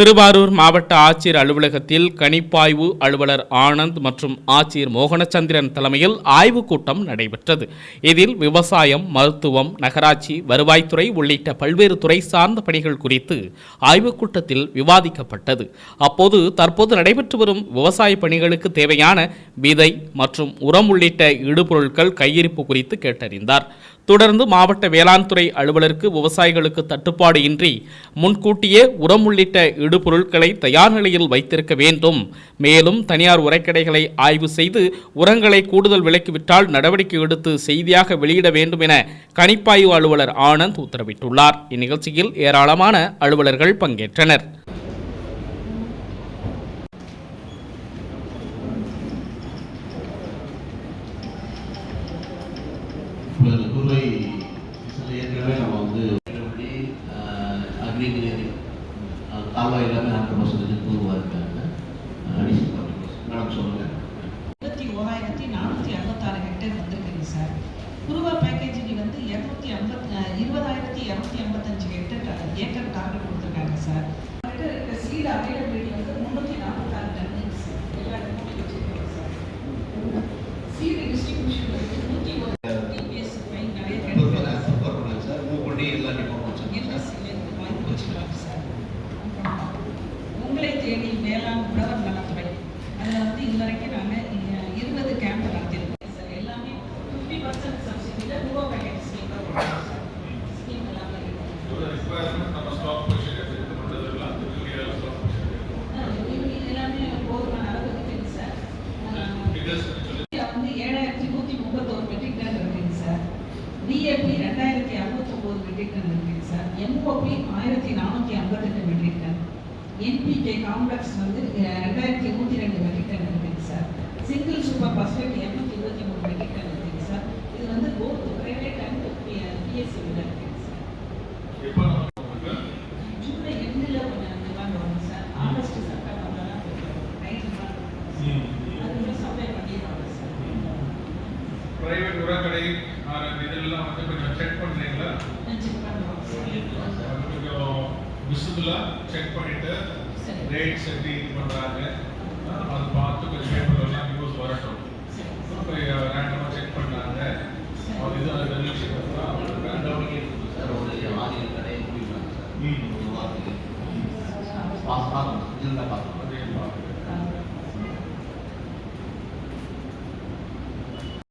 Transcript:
திருவாரூர் மாவட்ட ஆட்சியர் அலுவலகத்தில் கணிப்பாய்வு அலுவலர் ஆனந்த் மற்றும் ஆட்சியர் மோகனச்சந்திரன் தலைமையில் ஆய்வுக் கூட்டம் நடைபெற்றது. இதில் விவசாயம் மருத்துவம் நகராட்சி வருவாய்த்துறை உள்ளிட்ட பல்வேறு துறை சார்ந்த பணிகள் குறித்து ஆய்வுக் கூட்டத்தில் விவாதிக்கப்பட்டது. அப்போது தற்போது நடைபெற்று வரும் விவசாய பணிகளுக்கு தேவையான விதை மற்றும் உரம் உள்ளிட்ட இடுபொருட்கள் கையிருப்பு குறித்து கேட்டறிந்தார். தொடர்ந்து மாவட்ட வேளாண் துறை அலுவலருக்கு விவசாயிகளுக்கு தட்டுப்பாடு இன்றி முன்கூட்டியே உரம் உள்ளிட்ட இடுபொருட்களை தயார் நிலையில் வைத்திருக்க வேண்டும். மேலும் தனியார் உரைக்கடைகளை ஆய்வு செய்து உரங்களை கூடுதல் விலைக்கு விற்றால் நடவடிக்கை எடுத்து செய்தியாக வெளியிட வேண்டும் என கணிப்பாய்வு அலுவலர் ஆனந்த் உத்தரவிட்டுள்ளார். இந்நிகழ்ச்சியில் ஏராளமான அலுவலர்கள் பங்கேற்றனர். இப்பொழுது குருவை சில ஏற்கனவே நம்ம வந்து எப்படி கால்வாய் எல்லாமே ஹண்ட்ரட் பர்சன்டேஜ் குருவாக இருக்காங்க அடிஷனல் மேடம் சொல்லுங்கள் இருபத்தி ஓராயிரத்தி நானூற்றி அறுபத்தாறு ஹெக்டேர் வந்திருக்குங்க சார் குருவா பேக்கேஜுக்கு வந்து இரநூத்தி ஐம்பத்தி இருபதாயிரத்தி இரநூத்தி ஐம்பத்தஞ்சு ஹெக்டேர் ஏக்கர் டார்கெட் கொடுத்துருக்காங்க சார் அப்படியே மூவ் பண்ணி எல்லா சார்? உங்களை தேடி வேளாண் உழவர் நலத்துறை. அதில் வந்து இது வரைக்கும் நாங்கள் இருபது கேம்ப் நடத்திருக்கோம் சார். எல்லாமே ஃபிஃப்டி பர்சன்ட் சப்சிடியில் ரூபா பேக்கெட் ஸ்கீம் ஸ்கீம் எல்லாமே எல்லாமே போதுமான அளவுக்கு இருக்குங்க சார். வந்து ஏழாயிரத்தி நூற்றி முப்பத்தோரு மெட்ரிக் டன் இருக்குங்க சார். டிஏபி ரெண்டாயிரத்தி மெட்ரிக் டன் இருக்குங்க சார் எம்ஓபி ஆயிரத்தி நானூற்றி ஐம்பத்தெட்டு மெட்ரிக் டன் என்பிகே காம்ப்ளெக்ஸ் வந்து ரெண்டாயிரத்தி நூற்றி ரெண்டு மெட்ரிக் டன் இருக்குங்க சார். சிங்கிள் சூப்பர் பாஸ்பேட் இரநூத்தி இருபத்தி மூணு மெட்ரிக் டன் இருக்குங்க சார். இது வந்து போத் பிரைவேட் அண்ட் பிஎஸ்சி இருக்குங்க சார். ஜூலை எண்டில் கொஞ்சம் டிமாண்ட் வரும் சார். ஆகஸ்ட் செப்டம்பர்ல தான் அதுக்குள்ள சப்ளை பண்ணிடுவாங்க சார். பிரைவேட் உரக்கடை இதெல்லாம் வந்து கொஞ்சம் செக் பண்றீங்களா கொஞ்சம் விசிபிளா செக் பண்ணிட்டு. ரேட்ஸ் எப்படி இது பண்றாங்க ஆஹ் அது பார்த்து கொஞ்சம் நியூஸ் வரட்டும் இப்போ ரேண்டமா செக் பண்ணாங்க அது இது அது சார் ம். பார்க்கணும் இருந்தால் பார்க்கணும்